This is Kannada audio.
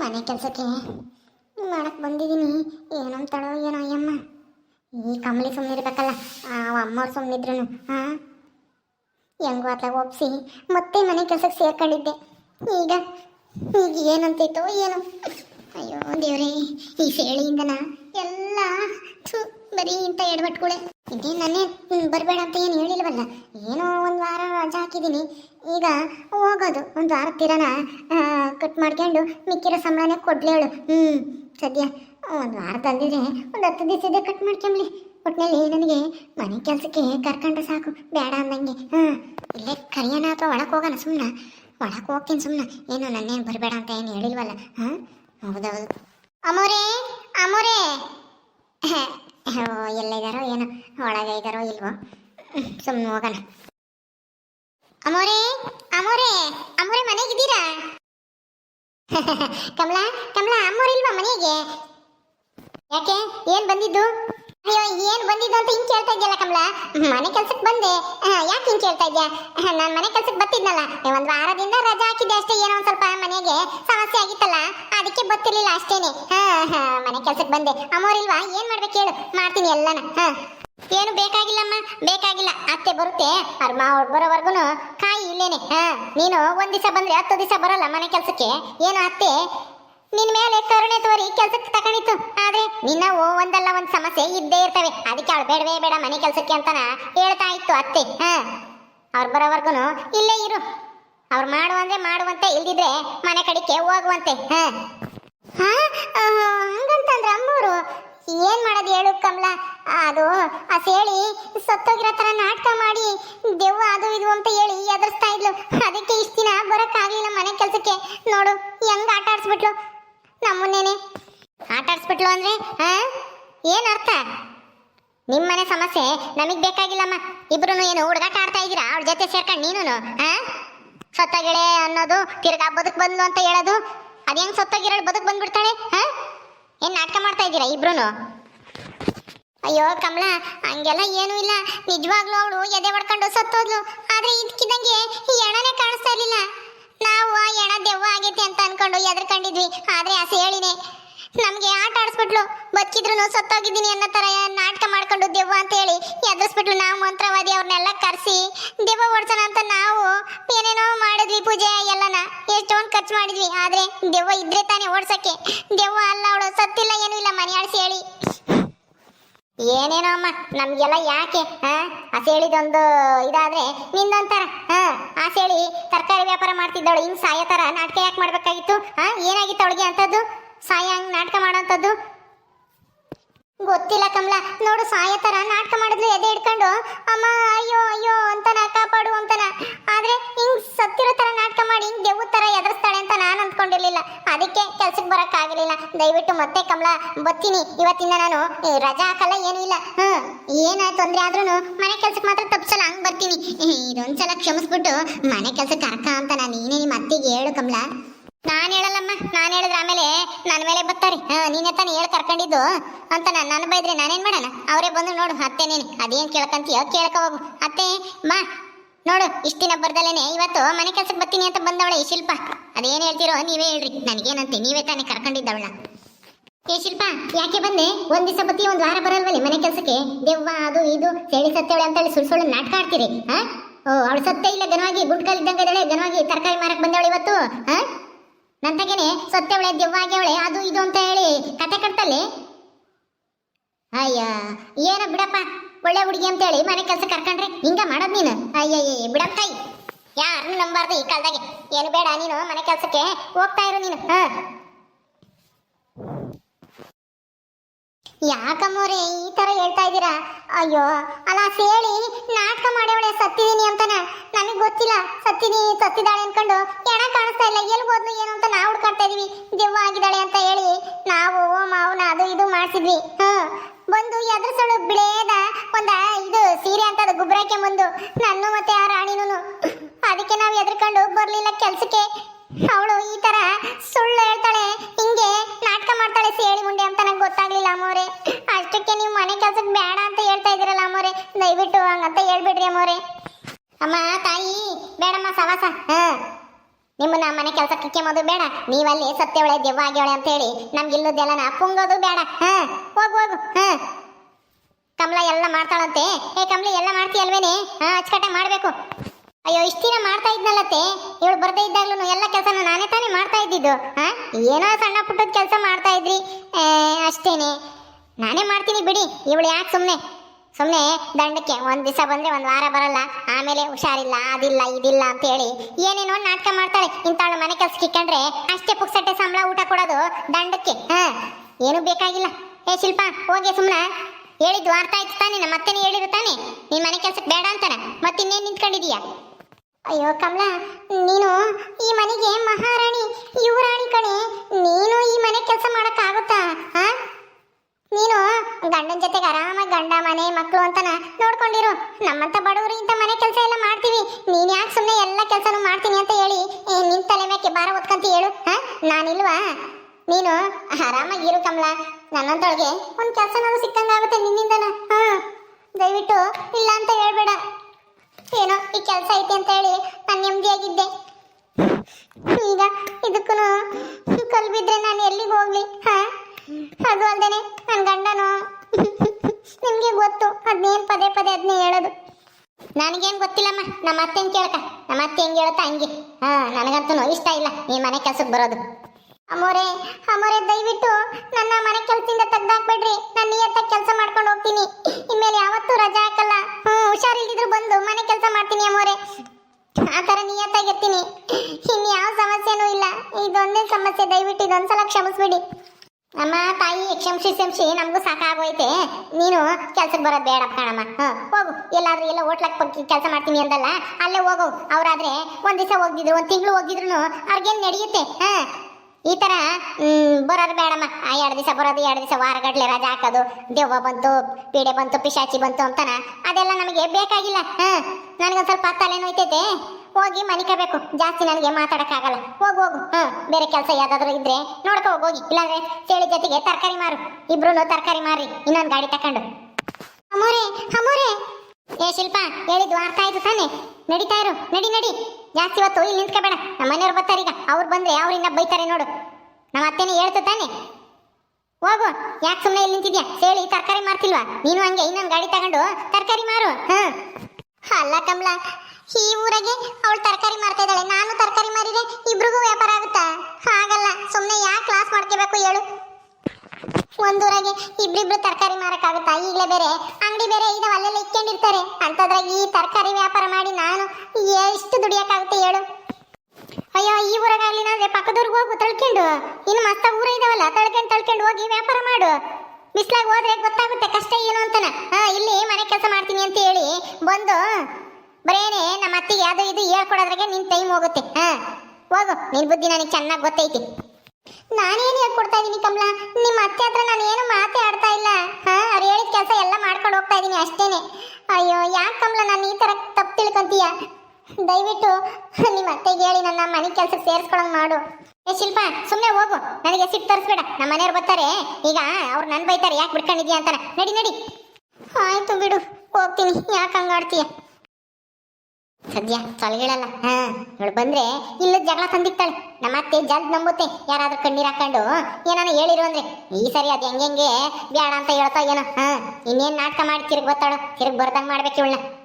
ಮನೆ ಕೆಲಸಕ್ಕೆ ಮಾಡಕ್ಕೆ ಬಂದಿದ್ದೀನಿ. ಏನಂತಾಳೋ ಏನೋ ಅಯ್ಯಮ್ಮ. ಈ ಕಮಲಿ ಸುಮ್ಮನೆ ಇರ್ಬೇಕಲ್ಲ ಆ ಅಮ್ಮವ್ರು ಸುಮ್ಮನಿದ್ರು ಹಾಂ ಹೆಂಗೋ ಅತ್ಲಾಗ ಒಪ್ಸಿ ಮತ್ತೆ ಮನೆ ಕೆಲಸಕ್ಕೆ ಸೇರ್ಕೊಂಡಿದ್ದೆ. ಈಗ ಈಗ ಏನಂತೈತೋ ಏನು. ಅಯ್ಯೋ ದೇವ್ರಿ ಈ ಸೇಳಿಯಿಂದನ ಎಲ್ಲ ಥು, ಬರೀ ಇಂಥ ಎಡವಟ್ಗಳೇ ಇದೇ ನನ್ನೇ ಬರಬೇಡ ಅಂತ ಏನು ಹೇಳಿಲ್ವಲ್ಲ? ಏನೋ ಒಂದು ವಾರ ರಜಾ ಹಾಕಿದ್ದೀನಿ ಈಗ ಹೋಗೋದು. ಒಂದು ವಾರ ತಿರನ ಕಟ್ ಮಾಡ್ಕೊಂಡು ಮಿಕ್ಕಿರೋ ಸಂಬಳನೇ ಕೊಡ್ಲೇಳು ಹ್ಞೂ ಸದ್ಯ. ಒಂದು ವಾರ ತಂದಿದ್ರೆ ಒಂದು ಹತ್ತು ದಿವಸದೇ ಕಟ್ ಮಾಡ್ಕೊಂಬ್ಲಿ. ಒಟ್ಟಿನಲ್ಲಿ ನನಗೆ ಮನೆ ಕೆಲಸಕ್ಕೆ ಕರ್ಕೊಂಡ್ರೆ ಸಾಕು. ಬೇಡ ಅಂದಂಗೆ. ಹ್ಞೂ ಇಲ್ಲೇ ಕರಿಯೋಣ ಅಥವಾ ಒಳಕ್ಕೆ ಹೋಗೋಣ ಸುಮ್ಮನೆ ಒಳಗೆ ಹೋಗ್ತೀನಿ ಸುಮ್ಮನೆ ಏನು ನನ್ನೇನು ಬರಬೇಡ ಅಂತ ಏನು ಹೇಳಿಲ್ವಲ್ಲ? ಹಾಂ, ಹೌದೌದು. ಅಮೋರೇ ಅಮೋರೇ. ಎಲ್ಲಿದ್ದಾರೋ ಏನೋ, ಒಳಗೆ ಇದ್ದಾರೋ ಇಲ್ವೋ. ಸುಮ್ಮನೆ ಹೋಗೋಣ. ಅಮೋರೆ, ಅಮೋರೇ ಅಮೋರೇ ಮನೆಗಿದ್ದೀರಾ? ಕಮಲಾ ಕಮಲಾ ಅಮ್ಮೋರಿಲ್ವಾ ಮನೆಗೆ? ಯಾಕೆ, ಏನ್ ಬಂದಿದ್ದು? ಅಯ್ಯೋ, ಏನ್ ಬಂದಿದ್ದು ಅಂತ ಹಿಂಗ್ ಕೇಳ್ತಾ ಇದೆಯಲ್ಲ ಕಮಲಾ? ಮನೆ ಕೆಲ್ಸಕ್ಕೆ ಬಂದೆ. ಯಾಕೆ ಹಿಂಗ್ ಕೇಳ್ತಾ ಇದ್ಯಾ? ನಾನು ಮನೆ ಕೆಲ್ಸಕ್ಕೆ ಬರ್ತಿದ್ನಲ್ಲ. ಒಂದ್ ವಾರದಿಂದ ರಜಾ ಹಾಕಿದ್ದೆ ಅಷ್ಟೇ, ಏನೋ ಒಂದ್ ಸ್ವಲ್ಪ ಮನೆಗೆ ಸಮಸ್ಯೆ ಆಗಿತ್ತಲ್ಲ. ಅದಕ್ಕೆ ಗೊತ್ತಿರ್ಲಿಲ್ಲ ಅಷ್ಟೇನೆ. ಮನೆ ಕೆಲ್ಸಕ್ಕೆ ಬಂದೆ. ಅಮ್ಮೋರಿಲ್ವಾ ಏನ್ ಮಾಡ್ಬೇಕು ಹೇಳು. ಮಾಡ್ತೀನಿ ಎಲ್ಲನ. ಹಾ. ಏನು ಬೇಕಾಗಿಲ್ಲಮ್ಮ? ಬೇಕಾಗಿಲ್ಲ. ಅತ್ತೆ ಬರುತ್ತೆ. ಅವ್ರ ಮಾವ ಬರೋವರೆಗೂ ಕಾಯಿ ಇಲ್ಲೇನೆ. ಹಾ, ನೀನು ಒಂದ್ ದಿವಸ ಬಂದ್ರೆ ಹತ್ತು ದಿವಸ ಬರಲ್ಲ ಮನೆ ಕೆಲ್ಸಕ್ಕೆ. ಏನು ಅತ್ತೆ? ನಿನ್ ಮೇಲೆ ಕರುಣೆ ತೋರಿ ಕೆಲ್ಸಕ್ಕೆ ತಕೊಂಡಿತ್ತು ಆದ್ರೆ ನಿನ್ನ ಓ ಒಂದಲ್ಲ ಒಂದ್ ಸಮಸ್ಯೆ ಇದ್ದೇ ಇರ್ತವೆ. ಅದಕ್ಕೆ ಅವಳು ಬೇಡವೇ ಬೇಡ ಮನೆ ಕೆಲ್ಸಕ್ಕೆ ಅಂತನ ಹೇಳ್ತಾ ಇತ್ತು ಅತ್ತೆ. ಹಾ. ಅವ್ರು ಬರೋವರ್ಗು ಇಲ್ಲೇ ಇರು. ಅವ್ರು ಮಾಡುವಂದ್ರೆ ಮಾಡುವಂತೆ ಇಲ್ದಿದ್ರೆ ಮನೆ ಕಡೆಗೆ ಹೋಗುವಂತೆ. ಹಾ. ಹಾ ಹಂಗಂತಂದ್ರೆ ಅಮ್ಮೋರು, ಏನ್ ಮಾಡೋದು ಹೇಳು ಕಮಲ. ಅದು, ಆ ಸೇಳಿ ಸತ್ತೋಗಿರೋ ತರ ನಾಟಕ ಮಾಡಿ ದೆವ್ವ ಅದು ಇದು ಅಂತ ಹೇಳಿ ಎದುರಿಸ್ತಾ ಇದ್ಲು. ಅದಕ್ಕೆ ಇಷ್ಟ ದಿನ ಬರೋಕ್ಕಾಗ್ಲಿಲ್ಲ ಮನೆ ಕೆಲ್ಸಕ್ಕೆ. ನೋಡು, ಹೆಂಗ್ ಆಟ ಆಡ್ಸ್ಬಿಟ್ಲು. ನಮ್ಮನ್ನೇನೆ? ಆಟಾಡ್ಸ್ಬಿಟ್ಲು ಅಂದ್ರೆ ಏನು ಅರ್ಥ? ನಿಮ್ಮನೆ ಸಮಸ್ಯೆ ನಮಗ್ ಬೇಕಾಗಿಲ್ಲಮ್ಮ. ಇಬ್ರು ಏನು ಹುಡುಗಾಟ ಆಡ್ತಾ ಇದ್ದೀರಾ? ಅವ್ರ ಜೊತೆ ಸೇರ್ಕೊಂಡು ನೀನು ಸೊತ್ತಗಿಳೆ ಅನ್ನೋದು ತಿರ್ಗಾ ಬದುಕು ಬಂದ್ಲು ಅಂತ ಹೇಳೋದು? ಅದ್ ಹೆಂಗ್ ಸೊತ್ತಗಿರಳು ಬದುಕು ಬಂದ್ಬಿಡ್ತಾಳೆ ಹಾಂ ಏನ್ ನಾಟಕ ಮಾಡ್ತಾ ಇದ್ದೀರಾ ಇಬ್ರು ಅಯ್ಯೋ ಕಮಲ, ಹಂಗೆಲ್ಲ ಏನೂ ಇಲ್ಲ. ನಿಜವಾಗ್ಲೂ ಅವಳು ಎದೆ ಹೊಡ್ಕೊಂಡು ಸತ್ತೋದ್ಲು. ಆದ್ರೆ ಇದ್ಕಿದಂಗೆ ಈ ಎಣನೇ ಕಾಣಿಸ್ತಾ ಇರ್ಲಿಲ್ಲ. ನಾವು ಎಣ ದೆವ್ವ ಆಗೈತೆ ಅಂತ ಅನ್ಕೊಂಡು ಎದ್ರಕೊಂಡಿದ್ವಿ. ಆದ್ರೆ ಆ ಸೇಳಿನೇ ನಮ್ಗೆ ಆಟ ಆಡಿಸ್ಬಿಟ್ಲು. ಬದುಕಿದ್ರು ಸತ್ತೋಗಿದ್ದೀನಿ ಅನ್ನೋ ತರ ನಾಟಕ ಮಾಡ್ಕೊಂಡು ದೆವ್ವ ಅಂತ ಹೇಳಿ ಎದ್ರಿಸ್ಬಿಟ್ಲು. ನಾವು ಮಂತ್ರವಾದಿ ಅವ್ರನ್ನೆಲ್ಲ ಕರೆಸಿ ದೆವ್ವ ಓಡ್ಸೋಣ ಅಂತ ನಾವು ಏನೇನೋ ಮಾಡಿದ್ವಿ ಪೂಜೆ ಎಲ್ಲನ. ಎಷ್ಟೊಂದು ಖರ್ಚು ಮಾಡಿದ್ವಿ. ಆದ್ರೆ ದೆವ್ವ ಇದ್ರೆ ತಾನೇ ಓಡ್ಸಕ್ಕೆ. ದೆವ್ವ ಅಲ್ಲ ಅವಳು. ಸತ್ತಿಲ್ಲ, ಏನೂ ಇಲ್ಲ. ಮನೆ ಆಡಿಸಿ ಹೇಳಿ. ಏನೇನೋ ಅಮ್ಮ ನಮ್ಗೆಲ್ಲ ಯಾಕೆ ಹಾ ಆ? ಸೇಳಿದೊಂದು ಇದಾದ್ರೆ ನಿಂದೊಂಥರ ಹಾ ಹೇಳಿ ತರಕಾರಿ ವ್ಯಾಪಾರ ಮಾಡ್ತಿದ್ದವಳು ಹಿಂಗ್ ಸಾಯೋ ಥರ ನಾಟಕ ಯಾಕೆ ಮಾಡ್ಬೇಕಾಗಿತ್ತು ಹಾ ಏನಾಗಿತ್ತು ಅವಳಿಗೆ ಅಂತದ್ದು ಸಾಯ ಹಂಗ್ ನಾಟಕ ಮಾಡೋಂಥದ್ದು? ಗೊತ್ತಿಲ್ಲ ಕಮಲ. ನೋಡು ಸಾಯ ತರ ನಾಟಕ ಮಾಡಿದ್ಲು, ಎದೆ ಹಿಡ್ಕೊಂಡು. ಅಮ್ಮ, ಅಯ್ಯೋ ಅಯ್ಯೋ ಅಂತನ ಕಾಪಾಡು ಅಂತನ. ಆದ್ರೆ ಹಿಂಗ್ ಸತ್ತಿರೋ ತರ ನಾಟಕ ಮಾಡಿ ಹಿಂಗ್ ತರ ಎದುರಿಸ್ತಾಳೆ ಅಂತ ನಾನು ಅಂದ್ಕೊಂಡಿರ್ಲಿಲ್ಲ. ಅದಕ್ಕೆ ಕೆಲ್ಸಕ್ಕೆ ಬರಕ್ ಆಗಲಿಲ್ಲ ದಯವಿಟ್ಟು ಮತ್ತೆ ಕಮಲ ಬತ್ತೀನಿ ಇವತ್ತಿಂದ ನಾನು ರಜಾ ಹಾಕಲ್ಲ, ಏನೂ ಇಲ್ಲ. ಹ್ಮ್ ಏನ ತೊಂದ್ರೆ ಆದ್ರೂ ಮನೆ ಕೆಲ್ಸಕ್ಕೆ ಮಾತ್ರ ತಪ್ಸಲ್ಲ, ಹಂಗ್ ಬರ್ತೀನಿ ಇದೊಂದ್ಸಲ ಕ್ಷಮಿಸ್ಬಿಟ್ಟು ಮನೆ ಕೆಲ್ಸಕ್ಕೆ ಕರ್ಕ ಅಂತ ನಾನು ನೀನೇ ನಿಮ್ಮ ಅತ್ತಿಗೆ ಹೇಳು ಕಮಲ. ನಾನು ಹೇಳಲ್ಲಮ್ಮ ನಾನು ಹೇಳಿದ್ರೆ ಆಮೇಲೆ ನನ್ನ ಮೇಲೆ ಬರ್ತಾರೆ ನೀನೆ ನೀನೇ ತಾನೇ ಹೇಳಿ ಕರ್ಕೊಂಡಿದ್ದು. ಅಂತ ನಾನು ನನ್ನ ಬೈದ್ರೆ ನಾನೇನು ಮಾಡೋಣ ಅವರೇ ಬಂದು ನೋಡು, ಅತ್ತೆ ನೀನು. ಅದೇನ್ ಕೇಳ್ಕಂತೀಯ ಕೇಳ್ಕೊ ಹೋಗು. ಅತ್ತೆ, ಮಾ, ನೋಡು, ಇಷ್ಟ ದಿನ ಬರ್ದಲೇನೆ ಇವತ್ತು ಮನೆ ಕೆಲಸಕ್ಕೆ ಬರ್ತೀನಿ ಅಂತ ಬಂದವಳೆ ಈ ಶಿಲ್ಪ. ಅದೇನು ಹೇಳ್ತಿರೋ ನೀವೇ ಹೇಳ್ರಿ. ನನಗೇನಂತೆ, ನೀವೇ ತಾನೇ ಕರ್ಕೊಂಡಿದ್ದವಳ. ಏ, ಶಿಲ್ಪ, ಯಾಕೆ ಬಂದೆ? ಒಂದ್ ದಿವಸ ಬತ್ತಿ, ಒಂದ್ ವಾರ ಬರಲ್ವಲ್ಲಿ ಮನೆ ಕೆಲಸಕ್ಕೆ? ದೆವ್ವ, ಅದು ಇದು, ಸೇಳಿ ಸತ್ತೇಳೆ ಅಂತ ಹೇಳಿ ಸುಳ್ಳು ಸುಳ್ಳು ನಾಟಕ ಆಡ್ತೀರಿ, ಹಾ? ಓ, ಅವಳು ಸತ್ತೇ ಇಲ್ಲ ಘನವಾಗಿ ಗುಂಡ್ಕಲ್ ಇದ್ದಂಗೆ ಘನವಾಗಿ ತರಕಾರಿ ಮಾರಕ್ ಬಂದವಳು ಇವತ್ತು, ಹಾ? ನಂತಗೇನೆ ಸತ್ತವಳೆ ದೆವ್ವಾಗ್ಯವಳೆ ಅದು ಇದು ಅಂತ ಹೇಳಿ ಕತೆ ಕಟ್ತಲ್ಲಿ? ಅಯ್ಯ, ಏನ ಬಿಡಪ್ಪ, ಒಳ್ಳೆ ಹುಡುಗಿ ಅಂತ ಹೇಳಿ ಮನೆ ಕೆಲಸ ಕರ್ಕೊಂಡ್ರೆ ಹಿಂಗ ಮಾಡೋದ್ ನೀನು? ಅಯ್ಯಯ್ಯ ಬಿಡಪ್ಪ ಯಾರನ್ನು ನಂಬಾರ್ದು ಈ ಕಾಲದಾಗೆ. ಏನು ಬೇಡ ನೀನು ಮನೆ ಕೆಲಸಕ್ಕೆ ಹೋಗ್ತಾ ಇರು ನೀನು, ಹಾ? ಯಾಕಮ್ಮೋರೆ, ಈ ತರ ಹೇಳ್ತಾ ಇದ್ದೀರಾ? ಅಯ್ಯೋ, ಅಲ್ಲ ಸೇಳಿ ನಾಟಕ ಮಾಡೇವಳೆ ಸತ್ತಿದೀನಿ ಅಂತನ? ನನಗೆ ಗೊತ್ತಿಲ್ಲ ಸತ್ತಿದೀನಿ ಸತ್ತಿದ್ದಾಳೆ ಅನ್ಕೊಂಡು ಎಣ ಕಾಣಿಸ್ತಾ ಇಲ್ಲ ಎಲ್ಲಿ ಹೋದ್ಲು ಏನು ಅಂತ ನಾವು ಹುಡ್ಕಾಡ್ತಾ ಇದೀವಿ. ದೆವ್ವ ಆಗಿದ್ದಾಳೆ ಅಂತ ಹೇಳಿ, ನಾವು, ಮಾವನ ಅದು ಇದು ಮಾಡಿಸಿದ್ವಿ. ಹ್ಮ್, ಬಂದು ಎದುರಿಸಳು ಬಿಳೇದ ಒಂದ ಇದು ಸೀರೆ ಅಂತ ಅದು ಗುಬ್ರಾಕೆ ಬಂದು, ನನ್ನ ಮತ್ತೆ ಆ ರಾಣಿನೂ ಅದಕ್ಕೆ ನಾವು ಎದ್ರಕೊಂಡು ಬರಲಿಲ್ಲ ಕೆಲ್ಸಕ್ಕೆ. ಅವಳು ಈ ತರ ಅಮ್ಮ, ತಾಯಿ, ಬೇಡಮ್ಮ, ಸವಾಸ. ಹಾ. ನಿಮ್ಮನ್ನ ಮನೆ ಕೆಲಸ ಕಿಕ್ಕೆಂಬೋದು ಬೇಡ. ನೀವಲ್ಲಿ ಸತ್ಯವಳೆ ದೆವ್ವ ಆಗ್ಯವಳೆ ಅಂತ ಹೇಳಿ ನಮ್ಗೆ ಇಲ್ಲದೆಲ್ಲನ ಪುಂಗೋದು ಬೇಡ. ಹಾ. ಹೋಗು ಹೋಗು. ಹಾ. ಕಮಲ ಎಲ್ಲ ಮಾಡ್ತಾಳಂತೆ. ಏ, ಕಮಲಿ, ಎಲ್ಲ ಮಾಡ್ತೀಯಲ್ವೇನೆ? ಹಾ, ಅಚ್ಚುಕಟ್ಟಾಗಿ ಮಾಡ್ಬೇಕು. ಅಯ್ಯೋ, ಇಷ್ಟ ದಿನ ಮಾಡ್ತಾ ಇದ್ನಲ್ಲತ್ತೆ. ಇವಳು ಬರದೇ ಇದ್ದಾಗ್ಲೂ ಎಲ್ಲ ಕೆಲಸನ ನಾನೇ ತಾನೇ ಮಾಡ್ತಾ ಇದ್ದಿದ್ದು. ಹಾ? ಏನೋ ಸಣ್ಣ ಪುಟ್ಟದ ಕೆಲಸ ಮಾಡ್ತಾ ಇದ್ರಿ. ಅಷ್ಟೇನೆ. ನಾನೇ ಮಾಡ್ತೀನಿ ಬಿಡಿ. ಇವಳು ಯಾಕೆ ಸುಮ್ಮನೆ ಸುಮ್ಮನೆ ದಂಡಕ್ಕೆ ಒಂದ್ ದಿವಸ ಬಂದ್ರೆ ಒಂದು ವಾರ ಬರಲ್ಲ, ಆಮೇಲೆ ಹುಷಾರಿಲ್ಲ, ಅದಿಲ್ಲ, ಇದಿಲ್ಲ ಅಂತ ಹೇಳಿ ಏನೇನೋ ನಾಟಕ ಮಾಡ್ತಾಳೆ. ಇಂಥವಳು ಮನೆ ಕೆಲಸ ಕಿಕ್ಕಂಡ್ರೆ ಅಷ್ಟೇ ಪುಕ್ಸಟ್ಟೆ ಸಂಬಳ ಊಟ ಕೊಡೋದು ದಂಡಕ್ಕೆ. ಹಾ, ಏನು ಬೇಕಾಗಿಲ್ಲ. ಏ ಶಿಲ್ಪ, ಹೋಗಿ ಸುಮ್ಮನೆ ಹೇಳಿದ್ದು ಅರ್ಥ ಆಯ್ತು ತಾನೇ ನಮ್ಮ ಅತ್ತೆನೇ ಹೇಳಿರು ತಾನೆ? ನೀನ್ ಮನೆ ಕೆಲ್ಸಕ್ಕೆ ಬೇಡ ಅಂತಾನ? ಮತ್ತಿನ್ನೇನ್ ನಿಂತ್ಕೊಂಡಿದೀಯ ಅಯ್ಯೋ ಕಮಲ, ನೀನು ಈ ಮನೆಗೆ ಮಹಾರಾಣಿ, ಯುವರಾಣಿ ಕಣೆ. ನೀನು ಈ ಮನೆ ಕೆಲಸ ಮಾಡೋಕ್ಕಾಗುತ್ತಾ? ಹಾ ನೀನು ಗಂಡನ ಜೊತೆಗೆ ಆರಾಮಾಗಿ ಗಂಡ, ಮನೆ ಮಕ್ಕಳು ಅಂತನ ನೋಡ್ಕೊಂಡಿರು. ನಮ್ಮಂತ ಬಡವರು ಇಂಥ ಮನೆ ಕೆಲಸ ಎಲ್ಲ ಮಾಡ್ತೀವಿ. ನೀನ್ ಯಾಕೆ ಸುಮ್ಮನೆ ಎಲ್ಲ ಕೆಲಸನೂ ಮಾಡ್ತೀನಿ ಅಂತ ಹೇಳಿ ನಿನ್ ತಲೆ ಮೇಲೆ ಭಾರ ಹೊತ್ಕಂತ ಹೇಳು, ಹಾ? ನಾನಿಲ್ವಾ? ನೀನು ಆರಾಮಾಗಿರು ಕಮಲ. ನನ್ನಂತೊಳಗೆ ಒಂದು ಕೆಲಸನಾದ್ರು ಸಿಕ್ಕಂಗಾಗುತ್ತೆ ನಿನ್ನಿಂದನ. ಹಾ, ದಯವಿಟ್ಟು ಇಲ್ಲ ಅಂತ ಹೇಳ್ಬೇಡ. ಏನೋ ಈ ಕೆಲಸ ಐತಿ ಅಂತ ಹೇಳಿ ನಾನು ನೆಮ್ಮದಿಯಾಗಿದ್ದೆ ಈಗ ಇದಕ್ಕೂ ಕಲ್ಬಿದ್ರೆ ನಾನು ಎಲ್ಲಿಗೆ ಹೋಗ್ಲಿ, ಹಾ? ಅದು ಅಲ್ದೇನೆ ನನ್ನ ಗಂಡನು. ನಿಮ್ಗೆ ಗೊತ್ತು ಅದನ್ನೇನು ಪದೇ ಪದೇ ಅದನ್ನೇ ಹೇಳೋದು. ನನಗೇನು ಗೊತ್ತಿಲ್ಲಮ್ಮ, ನಮ್ಮ ಅತ್ತೆನ್ ಕೇಳ್ತಾ ನಮ್ಮ ಅತ್ತೆ ಹೆಂಗೆ ಹೇಳುತ್ತಾ ಹಂಗೆ. ಹಾ, ನನಗಂತೂ ಇಷ್ಟ ಇಲ್ಲ ನೀ ಮನೆ ಕೆಲಸಕ್ಕೆ ಬರೋದು. ಅಮ್ಮೋರೆ ಅಮ್ಮೋರೆ, ದಯವಿಟ್ಟು ನನ್ನ ಮನೆ ಕೆಲಸದಿಂದ ತೆಗ್ದಾಕ್ಬೇಡ್ರಿ. ನಾನು ನಿಯತ್ತಾಗಿ ಕೆಲಸ ಮಾಡ್ಕೊಂಡು ಹೋಗ್ತೀನಿ. ಇನ್ಮೇಲೆ ಯಾವತ್ತೂ ರಜಾ ಹಾಕಲ್ಲ. ಹ್ಞೂ ಹುಷಾರಿಲ್ದಿದ್ರು ಬಂದು ಮನೆ ಕೆಲಸ ಮಾಡ್ತೀನಿ ಅಮ್ಮೋರೆ. ಆ ಥರ ನಿಯತ್ತಾಗಿರ್ತೀನಿ. ಇನ್ನು ಯಾವ ಸಮಸ್ಯೆನೂ ಇಲ್ಲ. ಇದೊಂದೇ ಸಮಸ್ಯೆ, ದಯವಿಟ್ಟು ಇದೊಂದ್ಸಲ ಕ್ಷಮಿಸ್ಬಿಡಿ. ಅಮ್ಮ ತಾಯಿ ಕ್ಷಮಿಸಿ ಕ್ಷಮಿಸಿ, ನಮಗೂ ಸಾಕಾಗೋಯ್ತೆ. ನೀನು ಕೆಲ್ಸಕ್ಕೆ ಬರೋದು ಬೇಡ ಕಣಮ್ಮ. ಹಾಂ, ಹೋಗು. ಎಲ್ಲಾದ್ರೂ ಎಲ್ಲ ಹೋಟ್ಲಕ್ಕೆ ಬಗ್ಗೆ ಕೆಲಸ ಮಾಡ್ತೀನಿ ಅಂದಲ್ಲ, ಅಲ್ಲೇ ಹೋಗು. ಅವರಾದ್ರೆ ಒಂದು ದಿವಸ ಹೋಗಿದ್ರು ಒಂದು ತಿಂಗಳು ಹೋಗಿದ್ರು ಅವ್ರಿಗೇನು ನಡೆಯುತ್ತೆ? ಹಾಂ? ಈ ಥರ ಬರೋದು ಬೇಡಮ್ಮ. ಆ ಎರಡು ದಿವಸ ಬರೋದು, ಎರಡು ದಿವಸ ವಾರಗಟ್ಟಲೆ ರಜೆ ಹಾಕೋದು. ದೆವ್ವ ಬಂತು, ಪೀಡೆ ಬಂತು, ಪಿಶಾಚಿ ಬಂತು ಅಂತಾನ. ಅದೆಲ್ಲ ನಮಗೆ ಬೇಕಾಗಿಲ್ಲ. ಹಾಂ? ನನಗೊಂದು ಸ್ವಲ್ಪ ತಲೆನೋಯ್ತೈತೆ. ಹೋಗಿ ಮನಿಕಬೇಕು ಜಾಸ್ತಿ ನನಗೆ ಮಾತಾಡಕ್ಕಾಗಲ್ಲ. ಹೋಗು ಹೋಗು. ಹಾಂ ಬೇರೆ ಕೆಲಸ ಯಾವ್ದಾದ್ರು ಇದ್ರೆ ನೋಡ್ಕೋ ಹೋಗು, ಇಲ್ಲಾಂದ್ರೆ ಚೇಳಿ ಜೊತೆಗೆ ತರಕಾರಿ ಮಾರು. ಇಬ್ರು ತರಕಾರಿ ಮಾರಿ ಇನ್ನೊಂದು ಗಾಡಿ ತಕೊಂಡು. ಅಮೋರೆ ಏ ಶಿಲ್ಪ ಹೇಳಿದ್ದು ಅರ್ಥ ಆಯ್ತು ತಾನೆ? ನಡೀತಾ ಇರು. ನಡಿ ನಡಿ. ಜಾಸ್ತಿ ಹೊತ್ತು ಇಲ್ಲಿ ನಿಂತ್ಕೋಬೇಡ. ನಮ್ಮ ಮನೆಯವ್ರು ಬರ್ತಾರೆ ಈಗ. ಅವ್ರು ಬಂದ್ರೆ ಅವ್ರಿಂದ ಬೈತಾರೆ ನೋಡು. ನಮ್ಮ ಅತ್ತೆನೇ ಹೇಳ್ತು ತಾನೆ? ಹೋಗು. ಯಾಕೆ ಸುಮ್ಮನೆ ಇಲ್ಲಿ ನಿಂತಿದ್ಯಾ? ಸೇಳಿ ತರಕಾರಿ ಮಾರ್ತಿಲ್ವಾ? ನೀನು ಹಂಗೆ ಇನ್ನೊಂದು ಗಾಡಿ ತಗೊಂಡು ತರಕಾರಿ ಮಾರು. ಹಾ. ಅಲ್ಲ ಕಮಲ, ಈ ಊರಾಗೆ ಅವಳು ತರಕಾರಿ ಮಾರ್ತಾ ಇದ್ದಾಳೆ. ನಾನು ತರಕಾರಿ ಮಾರಿದ್ರೆ ಇಬ್ರಿಗೂ ವ್ಯಾಪಾರ ಆಗುತ್ತಾ? ಹಾಗಲ್ಲ ಸುಮ್ಮನೆ ಯಾಕೆ ಕ್ಲಾಸ್ ಮಾಡ್ಕೋಬೇಕು ಹೇಳು. ಒಂದೂರಾಗೆ ಇಬ್ರಿಬ್ರು ತರಕಾರಿ ಮಾರಕ್ಕಾಗುತ್ತಾ ಈಗಲೇ ಬೇರೆ, ಅಂಗಡಿ ಬೇರೆ, ಇದಾವ, ಅಲ್ಲೆಲ್ಲ ಇಕ್ಕೊಂಡಿರ್ತಾರೆ. ಅಂಥದ್ರಾಗ ಈ ತರಕಾರಿ ವ್ಯಾಪಾರ ಮಾಡಿ ನಾನು ಎಷ್ಟು ದುಡಿಯಕ್ಕಾಗುತ್ತೆ ಹೇಳು. ಅಯ್ಯೋ, ಈ ಊರಾಗಲಿ ಪಕ್ಕದ ಪಕ್ಕದೂರ್ಗೆ ಹೋಗು ತಳ್ಕೊಂಡು, ಇನ್ನು ಮಸ್ತ ಊರ ಇದಾವಲ್ಲ, ತಳ್ಕೊಂಡು ತಳ್ಕೊಂಡು ಹೋಗಿ ವ್ಯಾಪಾರ ಮಾಡು. ಬಿಸ್ಲಾಗ ಹೋದ್ರೆ ಗೊತ್ತಾಗುತ್ತೆ ಕಷ್ಟ ಏನು ಬಂದು, ಬರೇನೆ, ನಮ್ಮ ಅತ್ತಿಗೆ ಅದು ಇದು ಹೇಳ್ಕೊಡೋದ್ರಾಗೆ ನಿನ್ ಟೈಮ್ ಹೋಗುತ್ತೆ. ಹಾ, ಹೋಗು, ನಿನ್ ಬುದ್ಧಿ ನನಗೆ ಚೆನ್ನಾಗಿ ಗೊತ್ತೈತಿ. ನಾನೇನು ಹೇಳ್ಕೊಡ್ತಾ ಇದೀನಿ ಕಮಲ? ನಿಮ್ಮ ಅತ್ತೆ ಹತ್ರ ನಾನು ಏನು ಮಾತೇ ಆಡ್ತಾ ಇಲ್ಲ. ಹಾ, ಅವ್ರು ಹೇಳಿದ ಕೆಲಸ ಎಲ್ಲ ಮಾಡ್ಕೊಂಡು ಹೋಗ್ತಾ ಇದೀನಿ ಅಷ್ಟೇನೆ. ಅಯ್ಯೋ, ಯಾಕೆ ಕಮಲ, ನಾನು ಈ ಥರ ತಪ್ಪು ತಿಳ್ಕೊಂತೀಯ? ದಯವಿಟ್ಟು ನಿಮ್ಮ ಅತ್ತೆಗೆ ಹೇಳಿ ನನ್ನ ಮನೆ ಕೆಲಸ ಸೇರಿಸ್ಕೊಳಂಗ್ ಮಾಡು. ಏ, ಶಿಲ್ಪ ಸುಮ್ಮನೆ ಹೋಗು. ನನಗೆ ಸಿಟ್ಟು ತರಿಸ್ಬೇಡ. ನಮ್ಮ ಮನೆಯವ್ರು ಬರ್ತಾರೆ. ಈಗ ಅವ್ರು ನನ್ನ ಬೈತಾರೆ. ಯಾಕೆ ಬಿಡ್ಕೊಂಡಿದ್ಯಾ ಅಂತಾನೆ. ನಡಿ ನಡಿ. ಆಯಿತು ಬಿಡು. ಹೋಗ್ತೀನಿ. ಯಾಕೆ ಹಂಗಾಡ್ತೀಯ ಸದ್ಯ ತೊಲಗಿಳಲ್ಲ ಹಾ, ಇವಳು ಬಂದ್ರೆ ಇಲ್ಲದ ಜಗಳ ತಂದಿಕ್ತಾಳೆ. ನಮ್ಮ ಅತ್ತೆ ಜಲ್ದ್ ನಂಬುತ್ತೆ. ಯಾರಾದ್ರೂ ಕಣ್ಣೀರ್ ಹಾಕೊಂಡು, ಏನಾನ ಹೇಳಿರು ಅಂದ್ರೆ, ಈ ಸರಿ ಅದು ಹೆಂಗೆ? ಬ್ಯಾಡ ಅಂತ ಹೇಳ್ತಾ ಏನೋ. ಹಾ, ಇನ್ನೇನ್ ನಾಟಕ ಮಾಡಿ ತಿರುಗ್ ಬರ್ತಾಳೋ? ತಿರುಗ್ ಬರ್ದಂಗ್ ಮಾಡ್ಬೇಕು ಇವಳನ್ನ.